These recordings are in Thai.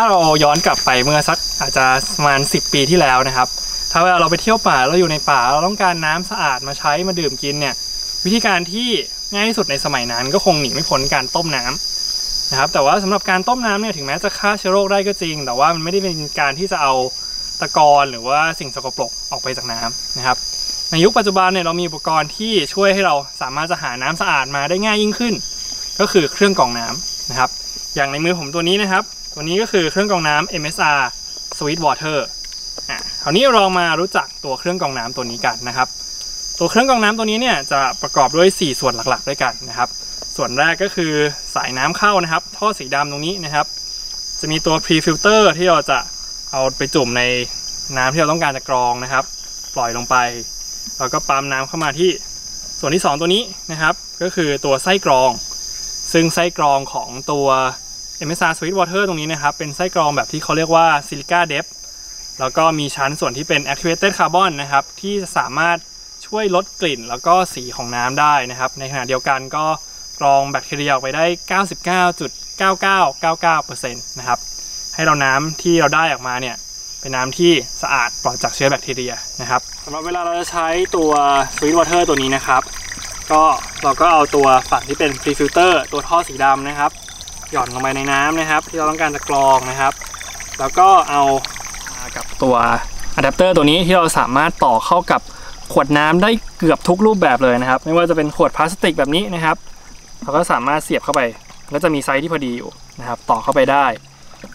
ถ้าเราย้อนกลับไปเมื่อสักอาจจะประมาณ 10 ปีที่แล้วนะครับ ถ้าเวลาเราไปเที่ยวป่าเราอยู่ในป่าเราต้องการน้ำสะอาดมาใช้มาดื่มกินเนี่ยวิธีการที่ง่ายที่สุดในสมัยนั้นก็คงหนีไม่พ้นการต้มน้ำนะครับแต่ว่าสำหรับการต้มน้ำเนี่ยถึงแม้จะฆ่าเชื้อโรคได้ก็จริง แต่ว่ามันไม่ได้เป็นการที่จะเอาตะกอนหรือว่าสิ่งสกปรกออกไปจากน้ำนะครับ ในยุคปัจจุบันเนี่ยเรามีอุปกรณ์ที่ช่วยให้เราสามารถจะหาน้ำสะอาดมาได้ง่ายยิ่งขึ้น ก็คือเครื่องกรองน้ำนะครับ อย่างในมือผมตัวนี้นะครับ ตัวนี้ก็คือเครื่องกรองน้ำ MSR Sweet Water อะคราวนี้เรามารู้จักตัวเครื่องกรองน้ำตัวนี้กันนะครับ ตัวเครื่องกรองน้ำตัวนี้เนี่ยจะประกอบด้วย 4 ส่วนหลักๆด้วยกันนะครับ ส่วนแรกก็คือสายน้ำเข้านะครับ ท่อสีดำตรงนี้นะครับ จะมีตัว pre filter ที่เราจะเอาไปจุ่มในน้ำที่เราต้องการจะกรองนะครับ ปล่อยลงไปแล้วก็ปั๊มน้ำเข้ามาที่ส่วนที่ 2 ตัวนี้นะครับ ก็คือตัวไส้กรอง ซึ่งไส้กรองของตัว MSR Sweet Water ตรงนี้นะครับ เป็นไส้กรองแบบที่เขาเรียกว่า Silica Depth แล้วก็มีชั้นส่วนที่เป็น Activated Carbon นะครับ ที่สามารถช่วยลดกลิ่น แล้วก็สีของน้ำได้นะครับ ในขณะเดียวกันก็กรองแบคทีเรียออกไปได้ 99.9999%นะครับ ให้เราน้ำที่เราได้ออกมาเนี่ยเป็นน้ำที่สะอาดปลอดจากเชื้อแบคทีเรียนะครับสำหรับเวลาเราจะใช้ตัว Sweet Water ตัวนี้นะครับ ก็เราก็เอาตัวฝั่งที่เป็น pre filter ตัวท่อสีดำนะครับ หย่อนลงไปในน้ำนะครับ ที่เราต้องการจะกรองนะครับ แล้วก็เอากับตัวอะแดปเตอร์ตัวนี้ที่เราสามารถต่อเข้ากับขวดน้ำได้เกือบทุกรูปแบบเลยนะครับ ไม่ว่าจะเป็นขวดพลาสติกแบบนี้นะครับ เราก็สามารถเสียบเข้าไป แล้วจะมีไซส์ที่พอดีอยู่นะครับ ต่อเข้าไปได้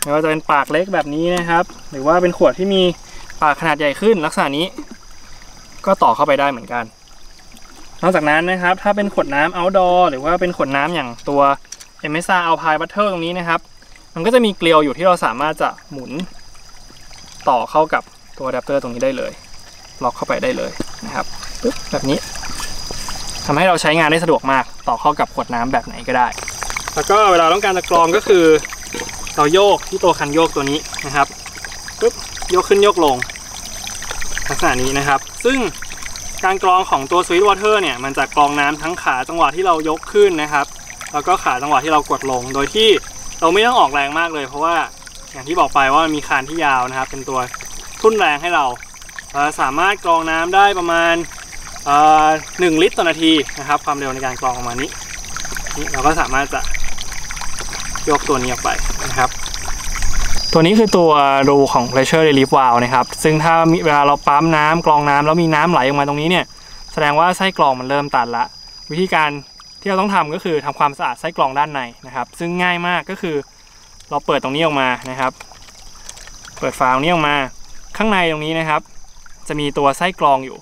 ไม่ว่าจะเป็นปากเล็กแบบนี้นะครับ หรือว่าเป็นขวดที่มีปากขนาดใหญ่ขึ้นลักษณะนี้ ก็ต่อเข้าไปได้เหมือนกัน นอกจากนั้นนะครับ ถ้าเป็นขวดน้ำ outdoor หรือว่าเป็นขวดน้ำอย่างตัว MSR Alpine Butter ตเทอรงนี้นะครับ มันก็จะมีเกลียวอยู่ที่เราสามารถจะหมุนต่อเข้ากับตัวอะแดปเตอร์ตรงนี้ได้เลย ล็อกเข้าไปได้เลยนะครับปึ๊บแบบนี้ทำให้เราใช้งานได้สะดวกมากต่อเข้ากับขวดน้ำแบบไหนก็ได้ แล้วก็เวลาต้องการจะกรองก็คือ เราโยกที่ตัวคันโยกตัวนี้นะครับปึ๊บโยกขึ้นโยกลงลักษณะนี้นะครับ ซึ่งการกรองของตัว Sweet Water เนี่ย มันจะกรองน้ำทั้งขาจังหวะที่เรายกขึ้นนะครับ แล้วก็ขาจังหวะที่เรากดลง โดยที่เราไม่ต้องออกแรงมากเลย เพราะว่าอย่างที่บอกไปว่ามีคานที่ยาวนะครับ เป็นตัวทุ่นแรงให้เราเอ่อสามารถกรองน้ำได้ประมาณหนึ่งลิตรต่อนาทีนะครับ ความเร็วในการกรองประมาณนี้นี่เราก็สามารถจะยกตัวนี้ออกไปนะครับ ตัวนี้คือตัวรูของ pressure relief valve นะครับ ซึ่งถ้ามีเวลาเราปั๊มน้ำกรองน้ำแล้วมีน้ำไหลออกมาตรงนี้เนี่ย แสดงว่าไส้กรองมันเริ่มตันละ วิธีการ ที่เราต้องทำก็คือทำความสะอาดไส้กรองด้านในนะครับ ซึ่งง่ายมากก็คือเราเปิดตรงนี้ออกมานะครับ เปิดฝาตรงนี้ออกมา ข้างในตรงนี้นะครับ จะมีตัวไส้กรองอยู่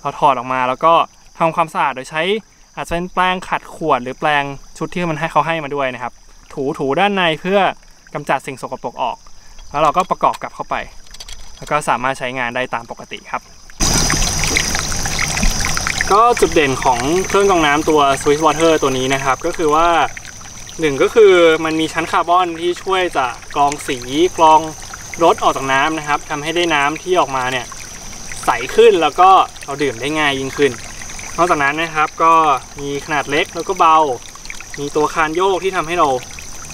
เราถอดออกมาแล้วก็ทำความสะอาดโดยใช้อาจจะเป็นแปรงขัดขวดหรือแปรงชุดที่มันให้เขาให้มาด้วยนะครับ ถูถูด้านในเพื่อกำจัดสิ่งสกปรกออก แล้วเราก็ประกอบกลับเข้าไป แล้วก็สามารถใช้งานได้ตามปกติครับ ก็จุดเด่นของเครื่องกรองน้ำตัว Swiss Water ตัวนี้นะครับ ก็คือว่าหนึ่งก็คือมันมีชั้นคาร์บอนที่ช่วยจะกรองสีกรองรสออกจากน้ำนะครับทำให้ได้น้ำที่ออกมาเนี่ยใสขึ้นแล้วก็เราดื่มได้ง่ายยิ่งขึ้น นอกจากนั้นนะครับก็มีขนาดเล็กแล้วก็เบา มีตัวคานโยกที่ทำให้เรา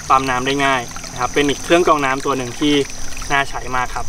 ปั๊มน้ำได้ง่ายนะครับเป็นอีกเครื่องกรองน้ำตัวหนึ่งที่น่าใช้มากครับ